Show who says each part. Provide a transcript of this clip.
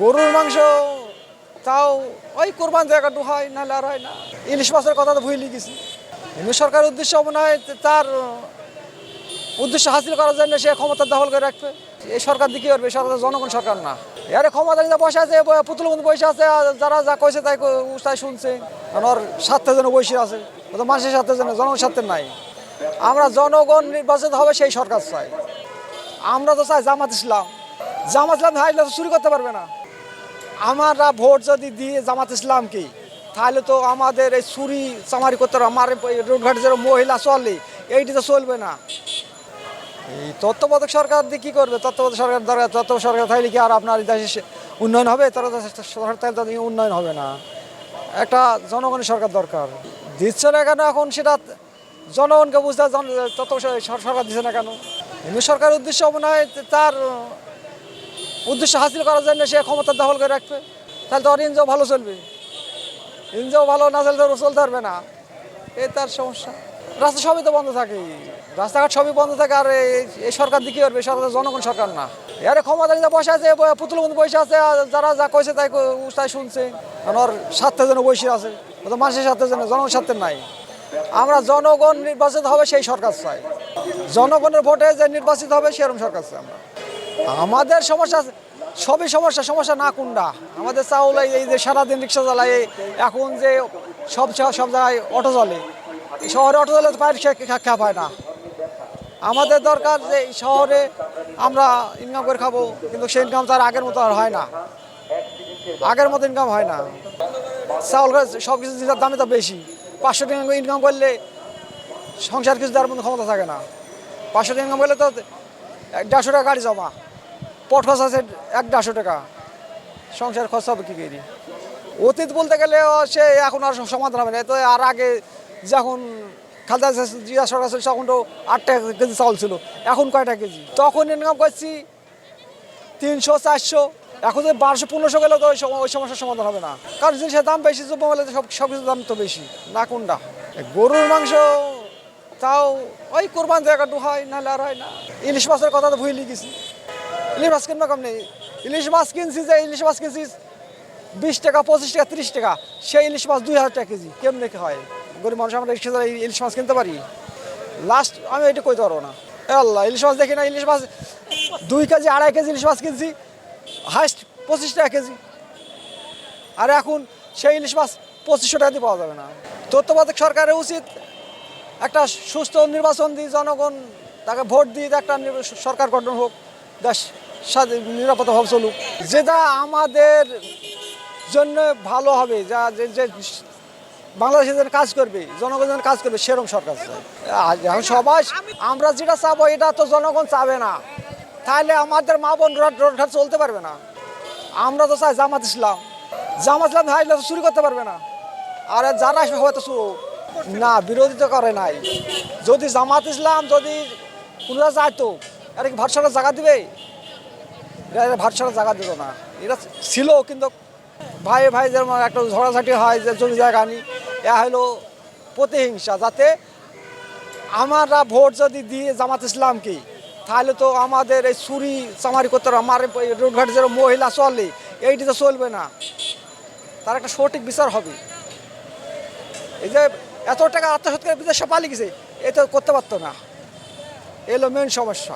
Speaker 1: গরুর মাংস, তাও ওই কোরবান জায়গাটু হয়, নাহলে আর হয় না। ইলিশ মাছের কথা তো ভুলে গেছি। এমনি সরকারের উদ্দেশ্য মনে হয় তার উদ্দেশ্য হাসিল করার জন্য সে ক্ষমতা দখল করে রাখবে। এই সরকার দিকে এই সরকার জনগণ সরকার না। এর ক্ষমতা নিয়ে বসে আছে পুতুল মধ্যে বসে আছে যারা যা কইছে তাই তাই শুনছে। ওর স্বার্থের জন্য বসে আছে মানুষের স্বার্থের জন্য জনগণ স্বার্থের নাই। আমরা জনগণ নির্বাচিত হবে সেই সরকার চাই। আমরা তো চাই জামাত ইসলাম। জামাত ইসলাম হাইলে তো চুরি করতে পারবে না। আমরা ভোট যদি দিয়ে জামাত ইসলামকে, তাহলে তো আমাদের এই চুরি চামারি করতে হবে। আমার রোডঘাটে যেরকম মহিলা চলে, এইটি তো চলবে না। এই তত্ত্বাবধায়ক সরকার দিয়ে কী করবে? তত্ত্বাবধায়ক সরকার দরকার তত্ত্ব সরকার থাকলে কি আর আপনার দেশে উন্নয়ন হবে? তারা তো সরকার থাকলে তাদের উন্নয়ন হবে না। একটা জনগণের সরকার দরকার। দিচ্ছে না কেন এখন সেটা? জনগণকে বুঝতে তত্ত্ব সরকার দিচ্ছে না কেন? এমনি সরকারের উদ্দেশ্য মনে হয় তার উদ্দেশ্য হাসিল করার জন্য সে ক্ষমতা দখল করে রাখবে। তাহলে তো আর এনজিও ভালো চলবে। এনজিও ভালো না চলতে তো চলতে পারবে না। এই তার সমস্যা। রাস্তা সবই তো বন্ধ থাকে। রাস্তাঘাট সবই বন্ধ থাকে আর এই- সরকার দিকে করবে? সরকার জনগণ সরকার না। এর ক্ষমতা নিয়ে বসে আছে পুতুল বন্ধু বসে আছে যারা যা কইছে তাই তাই শুনছে। ওর স্বার্থের জন্য বসে আছে। তো মানুষের স্বার্থের জন্য জনগণ স্বার্থের নাই। আমরা জনগণ নির্বাচিত হবে সেই সরকার চাই। জনগণের ভোটে যে নির্বাচিত হবে সেরকম সরকার চাই আমরা। আমাদের সমস্যা সবই সমস্যা সমস্যা না কোনটা? আমাদের চাউল এই- যে সারাদিন রিক্সা চালায় এখন যে সব সব জায়গায় অটো চলে। শহরে অটো চলে তো বাইরে খেয়া পায় না। আমাদের দরকার যে শহরে আমরা ইনকাম করে খাব, কিন্তু সেই ইনকাম তার আগের মতো আর হয় না। আগের মতো ইনকাম হয় না। চাউল সব কিছু দামে তো বেশি। পাঁচশো টাকা ইনকাম করলে সংসার কিছু দেওয়ার মতো ক্ষমতা থাকে না। পাঁচশো টাকা ইনকাম করলে তো দেড়শো টাকা গাড়ি জমা। পট খরচ আছে এক দেড়শো টাকা। সংসার খরচ হবে কী করি? অতীত বলতে গেলে সে এখন আর সমাধান হবে না। তো আর আগে যখন খালদা জিয়া সরকার ছিল, তখন তো আট টাকা কেজি চাউল ছিল, এখন কয়টা কেজি? তখন ইনকাম করছি তিনশো, চারশো, এখন যদি বারোশো, পনেরোশো গেলে তো ওই সম- ওই সমস্যার সমাধান হবে না। কারণ জিনিসের দাম বেশি সব সব কিছুর দাম তো বেশি, না কোনটা? গরুর মাংস তাও ওই কোরবান জায়গাটু হয় নাহলে আর হয় না। ইলিশ মাছের কথা তো ভুলে গেছি। ইলিশ মাছ কিনবে কম নেই। ইলিশ মাছ কিনছি যে, ইলিশ মাছ কিনছি বিশ টাকা, পঁচিশ টাকা, তিরিশ টাকা, সেই ইলিশ মাছ দুই হাজার টাকা কেজি। কেমনে হয়? গরিব মানুষ আমরা চালাই ইলিশ মাছ কিনতে পারি? লাস্ট আমি এটা কইতে পারব না। আল্লাহ, ইলিশ মাছ দেখি না, ইলিশ মাছ দুই কেজি, আড়াই কেজি ইলিশ মাছ কিনছি হাইস্ট পঁচিশ টাকা কেজি। আর এখন সেই ইলিশ মাছ পঁচিশশো টাকা দিয়ে পাওয়া যাবে না। তত্ত্বাবধায়ক সরকারের উচিত একটা সুস্থ নির্বাচন দিয়ে জনগণ তাকে ভোট দিয়ে একটা সরকার গঠন হোক। দেশ নিরাপত্তাভাবে চলুক। যেটা আমাদের জন্য ভালো হবে, যা যে যে বাংলাদেশে যেন কাজ করবে জনগণ যেন কাজ করবে, সেরকম সরকার চাই। এখন সবাই, আমরা যেটা চাবো, এটা তো জনগণ চাবে না। তাহলে আমাদের মা বোন রোড রোডঘাট চলতে পারবে না। আমরা তো চাই জামাত ইসলাম। জামাত ইসলাম হাইলে তো চুরি করতে পারবে না। আর যারা হয়তো চুর না বিরোধিতা করে নাই। যদি জামাত ইসলাম, যদি পুনরা যাইতো আর কি ভারসার জায়গা দিবে? এরা ভারসার জায়গা দিত না। এটা ছিল কিন্তু ভাই ভাই যেমন একটা ঝড়াঝাটি হয় যে জমি জায়গা নি এ হলো প্রতিহিংসা। যাতে আমরা ভোট যদি দিয়ে জামাত ইসলামকে, তাহলে তো আমাদের এই চুরি চামারি করতে হবে। আমার রোডঘাটে যেরকম মহিলা চলে, এইটি তো চলবে না। তার একটা সঠিক বিচার হবে। এই যে এত টাকা আত্মসৎকার বিদেশে পালিয়ে গেছে, এ তো করতে পারতো না। এলো মেন সমস্যা।